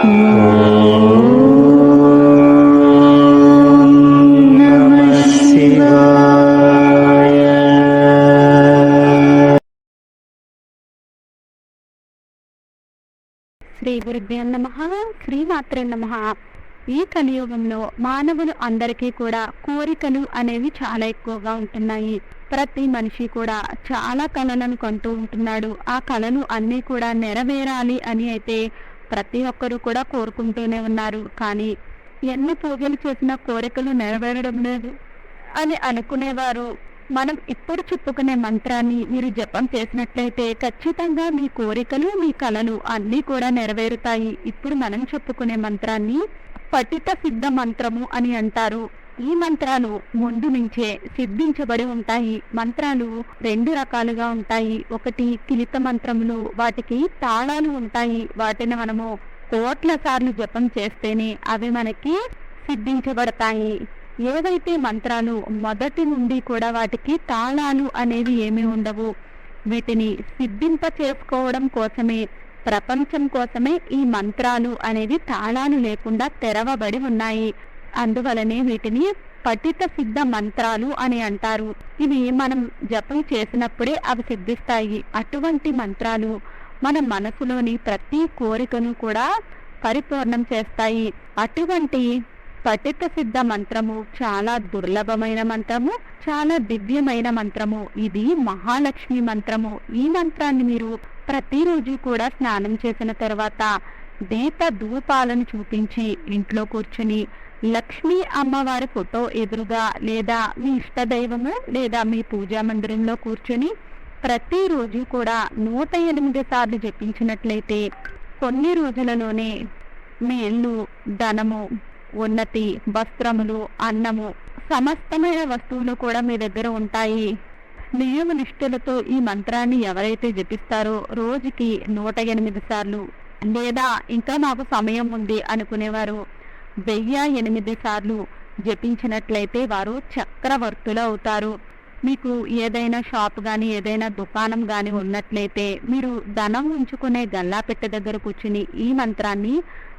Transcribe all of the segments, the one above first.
శ్రీ గురుభ్యో నమ శ్రీమాత్రే నమ. ఈ కలియుగంలో మానవులు అందరికీ కూడా కోరికలు అనేవి చాలా ఎక్కువగా ఉంటున్నాయి. ప్రతి మనిషి కూడా చాలా కళలను కొంటూ ఉంటున్నాడు. ఆ కళలు అన్నీ కూడా నెరవేరాలి అని అయితే ప్రతి ఒక్కరూ కూడా కోరుకుంటూనే ఉన్నారు. కానీ ఎన్ని పూజలు చేసినా కోరికలు నెరవేరడం లేదు. అని అనుకునేవారు. మనం ఇప్పుడు చెప్పుకునే మంత్రాన్ని మీరు జపం చేసినట్లయితే ఖచ్చితంగా మీ కోరికలు మీ కళలు అన్నీ కూడా నెరవేరుతాయి. ఇప్పుడు మనం చెప్పుకునే మంత్రాన్ని పఠిత సిద్ధ మంత్రము అని అంటారు. ఈ మంత్రాలు ముందు నుంచే సిద్ధించబడి ఉంటాయి. మంత్రాలు రెండు రకాలుగా ఉంటాయి. ఒకటి కిలిత మంత్రములు వాటికి తాళాలు ఉంటాయి. వాటిని మనము కోట్ల సార్లు జపం చేస్తేనే అవి మనకి సిద్ధించబడతాయి. ఏవైతే మంత్రాలు మొదటి నుండి కూడా వాటికి తాళాలు అనేవి ఏమీ ఉండవు. వీటిని సిద్ధింప చేసుకోవడం కోసమే ప్రపంచం కోసమే ఈ మంత్రాలు అనేవి తాళాలు లేకుండా తెరవబడి ఉన్నాయి. అందువలనే వీటిని పఠిత సిద్ధ మంత్రాలు అని అంటారు. ఇవి మనం జపం చేసినప్పుడే అవి సిద్ధిస్తాయి. అటువంటి మంత్రాలు మన మనసులోని ప్రతి కోరికను కూడా పరిపూర్ణం చేస్తాయి. అటువంటి పఠిత సిద్ధ మంత్రము చాలా దుర్లభమైన మంత్రము చాలా దివ్యమైన మంత్రము. ఇది మహాలక్ష్మి మంత్రము. ఈ మంత్రాన్ని మీరు ప్రతిరోజు కూడా స్నానం చేసిన తర్వాత దీప ధూపాలను చూపించి ఇంట్లో కూర్చుని లక్ష్మీ అమ్మవారి ఫోటో ఎదురుగా లేదా మీ ఇష్టదైవము లేదా మీ పూజా మందిరంలో కూర్చొని ప్రతిరోజు కూడా నూట ఎనిమిది సార్లు జపించినట్లయితే కొన్ని రోజులలోనే మీ ఇల్లు ధనము ఉన్నతి వస్త్రములు అన్నము సమస్తమైన వస్తువులు కూడా మీ దగ్గర ఉంటాయి. నియమ నిష్ఠలతో ఈ మంత్రాన్ని ఎవరైతే జపిస్తారో రోజుకి నూట ఎనిమిది సార్లు లేదా ఇంకా నాకు సమయం ఉంది అనుకునేవారు వెయ్యి ఎనిమిది సార్లు జపించినట్లయితే వారు చక్రవర్తులు అవుతారు. మీకు ఏదైనా షాప్ కానీ ఏదైనా దుకాణం కానీ ఉన్నట్లయితే మీరు ధనం ఉంచుకునే గల్లాపెట్ట దగ్గర కూర్చుని ఈ మంత్రాన్ని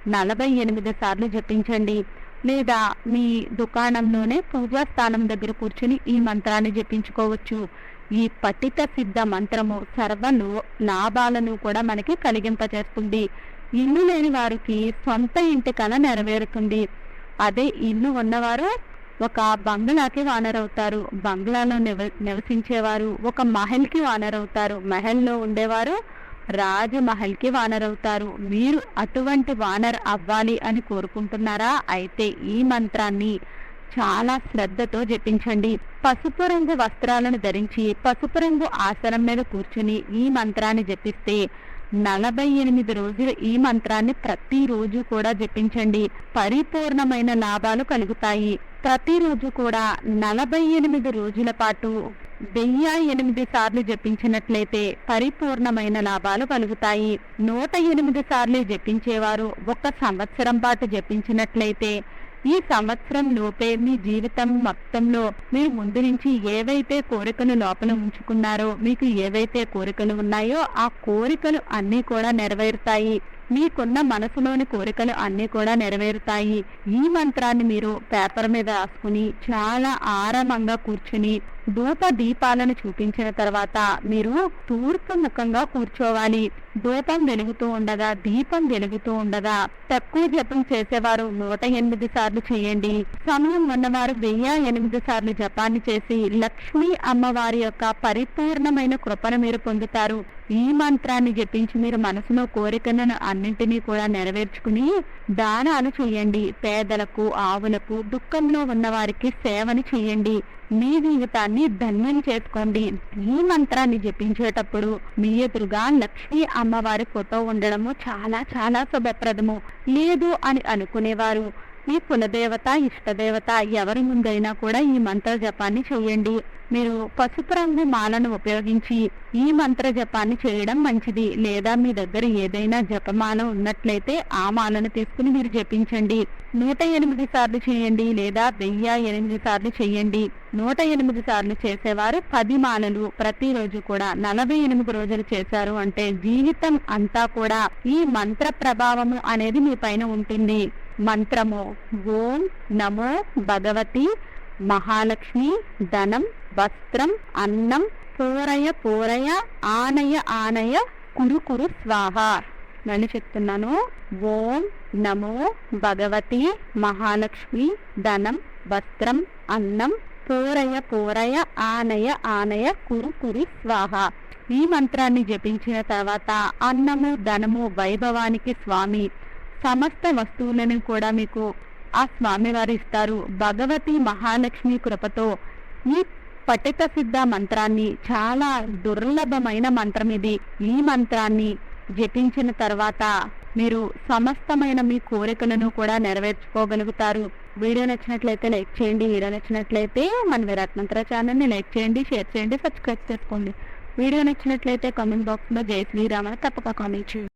నలభై ఎనిమిది సార్లు జపించండి. లేదా మీ దుకాణంలోనే పూజా స్థానం దగ్గర కూర్చుని ఈ మంత్రాన్ని జపించుకోవచ్చు. ఈ పఠిత సిద్ధ మంత్రము సర్వ లాభాలను కూడా మనకి కలిగింపజేస్తుంది. ఇల్లు లేని వారికి సొంత ఇంటి కళ నెరవేరుతుంది. అదే ఇల్లు ఉన్నవారు ఒక బంగ్లాకి వానర్ అవుతారు బంగ్లాలో నివ నివసించేవారు ఒక మహల్కి వానర్ అవుతారు మహల్లో ఉండేవారు రాజమహల్కి వానర్ అవుతారు మీరు అటువంటి వానర్ అవ్వాలి అని కోరుకుంటున్నారా? అయితే ఈ మంత్రాన్ని చాలా శ్రద్ధతో జపించండి. పసుపు రంగు వస్త్రాలను ధరించి పసుపు రంగు ఆసనం మీద కూర్చుని ఈ మంత్రాన్ని జపిస్తే నలభై ఎనిమిది రోజులు ఈ మంత్రాన్ని ప్రతిరోజు కూడా జపించండి. పరిపూర్ణమైన లాభాలు కలుగుతాయి. ప్రతిరోజు కూడా నలభై ఎనిమిది రోజుల పాటు వెయ్యి ఎనిమిది సార్లు జపించినట్లయితే పరిపూర్ణమైన లాభాలు కలుగుతాయి. నూట ఎనిమిది సార్లు జపించేవారు ఒక సంవత్సరం పాటు జపించినట్లయితే ఈ సంవత్సరం లోపే మీ జీవితం మొత్తంలో మీరు ముందు నుంచి ఏవైతే కోరికలు లోపల ఉంచుకున్నారో మీకు ఏవైతే కోరికలు ఉన్నాయో ఆ కోరికలు అన్నీ కూడా నెరవేరుతాయి. మీకున్న మనసులోని కోరికలు అన్నీ కూడా నెరవేరుతాయి. ఈ మంత్రాన్ని మీరు పేపర్ మీద రాసుకుని చాలా ఆరామంగా కూర్చుని ధూప దీపాలను చూపించిన తర్వాత మీరు తూర్పు ముఖంగా కూర్చోవాలి. ధూపం వెలుగుతూ ఉండగా దీపం వెలుగుతూ ఉండగా తక్కువ జపం చేసేవారు నూట ఎనిమిది సార్లు చేయండి. సమయం ఉన్నవారు వెయ్యి ఎనిమిది సార్లు జపాన్ని చేసి లక్ష్మీ అమ్మవారి యొక్క పరిపూర్ణమైన కృపను మీరు పొందుతారు. ఈ మంత్రాన్ని జపించి మీరు మనసులో కోరికలను అన్నింటినీ కూడా నెరవేర్చుకుని దానాలు చేయండి. పేదలకు ఆవులకు దుఃఖంలో ఉన్న వారికి సేవని చేయండి. మీ జీవితాన్ని ధన్యం చేసుకోండి. ఈ మంత్రాన్ని జపించేటప్పుడు మీ ఎదురుగా లక్ష్మీ అమ్మవారి ఫోటో ఉండడము చాలా చాలా శుభప్రదము. లేదు అని అనుకునేవారు. మీ కులదేవత ఇష్టదేవత ఎవరి ముందైనా కూడా ఈ మంత్ర జపాన్ని చేయండి. మీరు పసుపు రంగు మాలను ఉపయోగించి ఈ మంత్ర జపాన్ని చేయడం మంచిది. లేదా మీ దగ్గర ఏదైనా జపమాల ఉన్నట్లయితే ఆ మాలను తీసుకుని మీరు జపించండి. నూట ఎనిమిది సార్లు చేయండి లేదా వెయ్యి ఎనిమిది సార్లు చేయండి. నూట ఎనిమిది సార్లు చేసేవారు పది మాలలు. ప్రతిరోజు కూడా నలభై ఎనిమిది రోజులు చేశారు అంటే జీవితం అంతా కూడా ఈ మంత్ర ప్రభావము అనేది మీ పైన ఉంటుంది. మంత్రము. ఓం నమో భగవతి మహాలక్ష్మి ధనం వస్త్రం అన్నం పూరయ పూరయ ఆనయ ఆనయ కురు కురు స్వాహ. నేను చెప్తున్నాను. ఓం నమో భగవతి మహాలక్ష్మి ధనం వస్త్రం అన్నం పూరయ పూరయ ఆనయ ఆనయ కురు కురు స్వాహ. ఈ మంత్రాన్ని జపించిన తర్వాత అన్నము ధనము వైభవానికి స్వామి. సమస్త వస్తువులను కూడా మీకు ఆ స్వామివారు ఇస్తారు. భగవతి మహాలక్ష్మి కృపతో ఈ పఠిత సిద్ధ మంత్రాన్ని చాలా దుర్లభమైన మంత్రం ఇది. ఈ మంత్రాన్ని జపించిన తర్వాత మీరు సమస్తమైన మీ కోరికలను కూడా నెరవేర్చుకోగలుగుతారు. వీడియో నచ్చినట్లయితే లైక్ చేయండి వీడియో నచ్చినట్లయితే మన విరాట్మంత్ర ఛానల్ని లైక్ చేయండి షేర్ చేయండి సబ్స్క్రైబ్ చేసుకోండి. వీడియో నచ్చినట్లయితే కామెంట్ బాక్స్లో జై శ్రీరామ్ అని తప్పక కామెంట్ చేయండి.